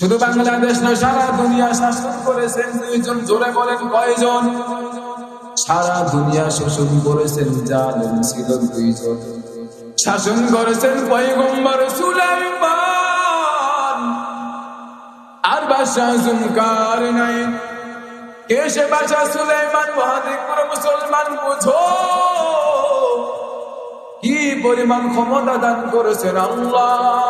শুধু বাংলাদেশ নয়, সারা দুনিয়া শাসন করেছেন দুইজন, জোরে বলেন কয়জন? সারা দুনিয়া শাসন করেছেন জানেন ছিল দুইজন। শাসন করেছেন পয়গম্বর সুলাইমান। আর বাদশাহ জুমকার নাই। কে সে বাদশাহ সুলাইমান? মহাদিক করে মুসলমান, বুঝো। কি পরিমাণ ক্ষমতা দান করেছেন আল্লাহ।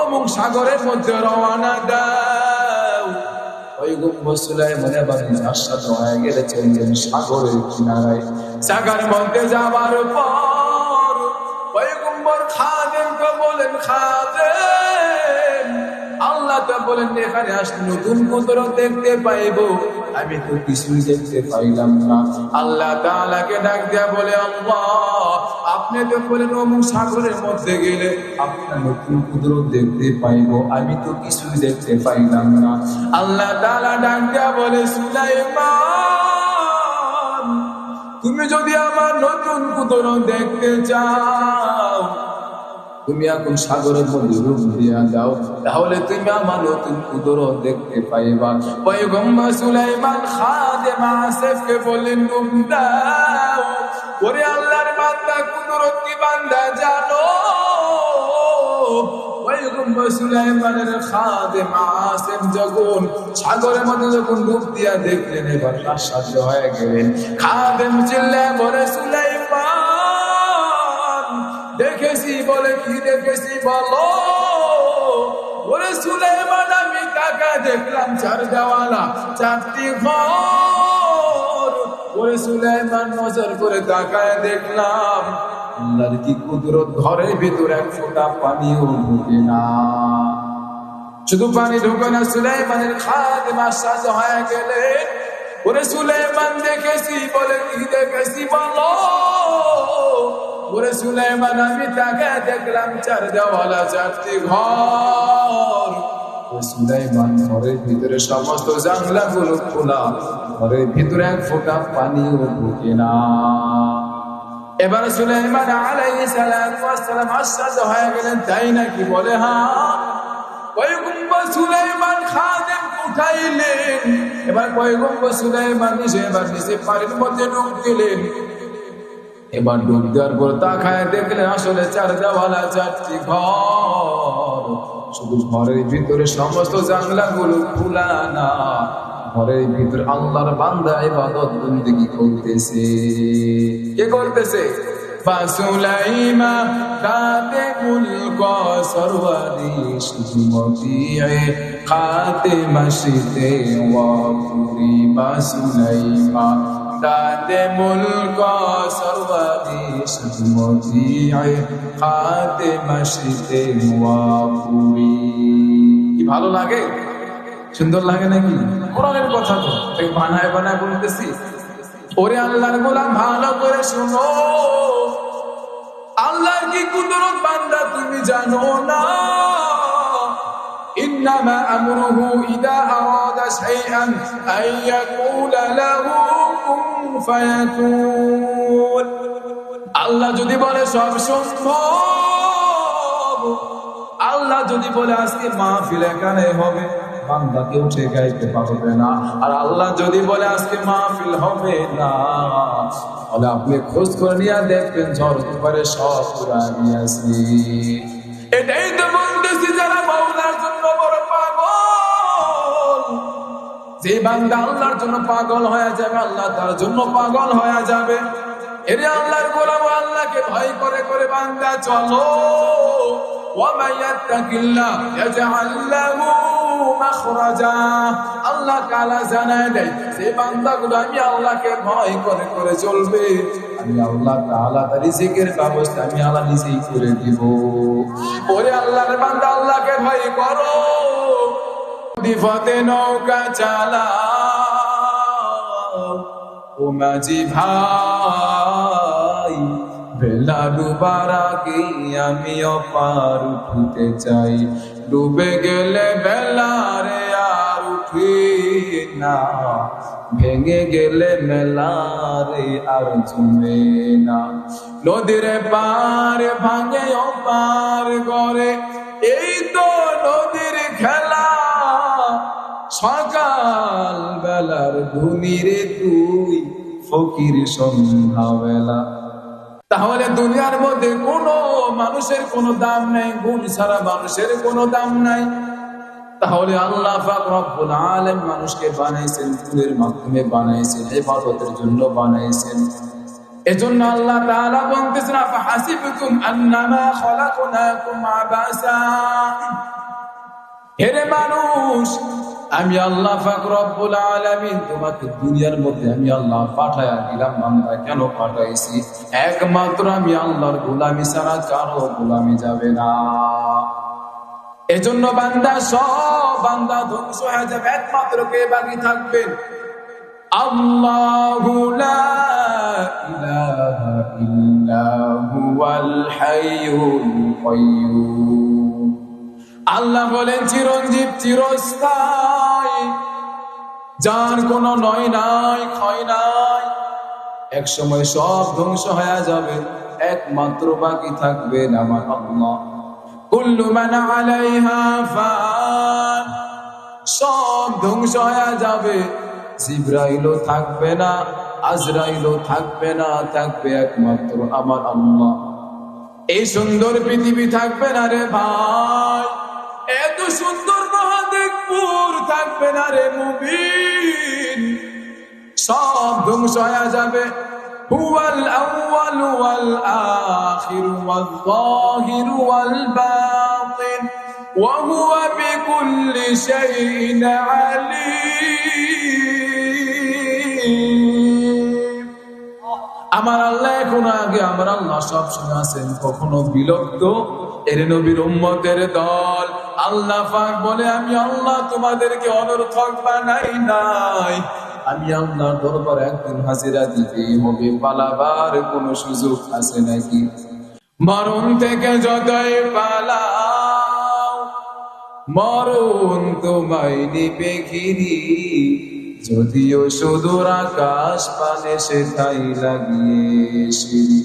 অমুক সাগরের মধ্যে রওনা দাও। ওই গুম্ব সুলাইমান এবার আশ্বাদ হয়ে সাগরের কিনারায়। সাগর মধ্যে যাবার পর ওই গুম্বর খাদেমকে বলেন, খাদেম। আল্লাহ বলেন, এখানে আসলে নতুন কুদর দেখতে পাইবো। আমি তো কিছুই দেখতে পাইলাম না। আল্লাহ তাআলাকে ডাক দিয়া বলে, আল্লাহ, আপনি তো বলেন অমুক সাগরের মধ্যে গেলে আপনার নতুন কুদরত দেখতে পাইবো। আমি তো কিছুই দেখতে পাইলাম না। আল্লাহ তাআলা ডাক দিয়া বলে, সুলাইমান, তুমি যদি আমার নতুন কুদরত দেখতে চাও তুমি এখন সাগরের মধ্যে রূপ দিয়া দাও তাহলে তুমি আমার নতুন কুদর দেখতে পাইবা। সুলাইমান রূপ দাও। ওরে আল্লাহর বান্দা কি বান্দা জানো? সুলাইমানের যখন সাগরের মধ্যে যখন ডুব দিয়া দেখলেন, এবার আশ্চর্য হয়ে গেলেন। খাদেম সুলাইমান দেখেছি বলে কি দেখেছি বলো। ওরে সুলাইমান আমি কাকা দেখলাম চার দেওয়ালা, চারটি ঘর। নজর করে তাকায় দেখলাম কুদরত ঘরের ভিতর এক ফোঁটা পানিও ঢুকে না। শুধু পানি ঢুকে না সুলাইমানের খাদ মাসাজ হয়ে গেলে। ওরে সুলাইমান দেখেছি বলে কি দেখেছি বলো। ওরে সুলাইমান, আমি তাকে দেখলাম চার দেওয়ালা চারটি ঘর। সুলাইমান, ঘরের ভিতরে সমস্ত জানলা গুলো খোলা। ঘরের ভিতরে এক ফোঁটা পানিও ঢুকে না। এবার সুলাইমান আলাইহিস সালাম আশ্চর্য হয়ে গেলেন, তাই নাকি বলে হ্যাঁ পয়গম্বর সুলাইমান খাদেম উঠাইলেন। এবার পয়গম্বর সুলাইমান নিজে এবার নিজে পানির মধ্যে ডুব দিলেন। এবার ডুব দেওয়ার পর তাকায় দেখলেন আসলে চার দেওয়ালা চারটি ঘর শুধু ঘরের ভিতরে সমস্ত জানলা গুলো খোলা না ঘরের ভিতরে আল্লাহর বান্দা ইবাদত বন্দেগী করতেছে কে করতেছে فسليما خاتم القصر وريش خاتم شته وفري سليما خاتم القصر وريش خاتم شته وفري কি ভালো লাগে সুন্দর লাগে নাকি কোরআনের কথা তো তাই বানায় বানায় বলতেছি ওরে আল্লাহর গোলাম ভালো করে শোনো আল্লাহর কি কুদরত বান্দা তুমি জানো না إنما أمره إذا أراد شيئا أن يقول له আল্লাহ যদি বলে সব আল্লাহ যদি বলে আজকে হবে না। আর আল্লাহ যদি বলে হবে না আপনি খোঁজ করে নিয়ে দেখবেন ঝড় পরে সব পুরা নিয়ে আসি এটাই যে বান্দা আল্লাহর জন্য পাগল হয়ে যাবে, আল্লাহ তার জন্য পাগল হয়ে যাবে। এরে আল্লাহর গোলাম, আল্লাহকে ভয় করে করে বান্দা, চলো। আল্লাহ সেই বান্দাগুলো আমি আল্লাহকে ভয় করে করে চলবে। আমি আল্লাহ রিজিকের ব্যবস্থা আমি আল্লাহ নিজেই করে দিব। ওরে আল্লাহর বান্দা, আল্লাহকে ভয় করো। বিপদে নৌকা চালা ও মাঝি ভাই, বেলা ডুবার আগে আমি অপার উঠতে চাই। ডুবে গেলে বেলা রে আর উঠি না। ভেঙে গেলে মেলা রে আর জমে না। নদীর পার ভাঙে অপার করে এই তো সকাল বেলার ধুনিরে তুই ফকির সন্ধ্যাবেলা। তাহলে দুনিয়ার মধ্যে কোনো মানুষের কোনো দাম নাই, গুণ ছাড়া মানুষের কোনো দাম নাই। তাহলে আল্লাহ রব্বুল আলামিন মানুষকে বানাইছেন ফুলের মাধ্যমে বানাইছেন ইবাদতের জন্য বানাইছেন। এজন্য আল্লাহ তাআলা বলতেছেন, আফা হাসিবতুম আন্নামা খলাকনাকুম আবাসা? হেরে মানুষ আমি আল্লাহ পাক রব্বুল আলামিন তোমাকে দুনিয়ার মধ্যে আমি আল্লাহ পাঠায়া দিলাম বান্দা কেন পাঠাইছি? একমাত্র আমি আল্লাহর গোলামি ছাড়া কারও গোলামি যাবে না। এজন্য বান্দা, সব বান্দা ধ্বংস হয়ে যাবে, একমাত্র কে বাকি থাকবেন আল্লাহু লা ইলাহা ইল্লা হুয়াল হাইয়ুল আল্লাহ বলেন, চিরঞ্জীব, চিরস্থায়ী। যার কোনো নয় নাই, ক্ষয় নাই। এক সময় সব ধ্বংস হয়ে যাবে, একমাত্র বাকি থাকবে আমার কুল্লু মান সব ধ্বংস হয়ে যাবে, জিব্রাইলও থাকবে না, আজরাইলও থাকবে না, থাকবে একমাত্র আমার আল্লাহ। এই সুন্দর পৃথিবী থাকবে না রে ভাই, এত সুন্দর মহাদেবপুর থাকবে না রে মুবিন সব ধ্বংস হয়ে যাবে هو الأول والآخر والظاهر والباطن وهو بكل شيء عليم আমার আল্লাহ এখন আগে আমার আল্লাহ সব সময় আছেন কখনো বিলুপ্ত এর নবীর উম্মতের দল আল্লাহ পাক বলে, আমি আল্লাহ তোমাদেরকে অনর্থক বানাই নাই। আমি আল্লাহ দরবার একদিন হাজিরা দিতেই হবে, পালাবার কোন সুযোগ আছে নাকি? মরণ থেকে যতই পালাও, মরণ তোমায় নিবে ঘিরি। যদিও সুদূর আকাশ পানে সে তাই লাগিয়ে সিঁড়ি।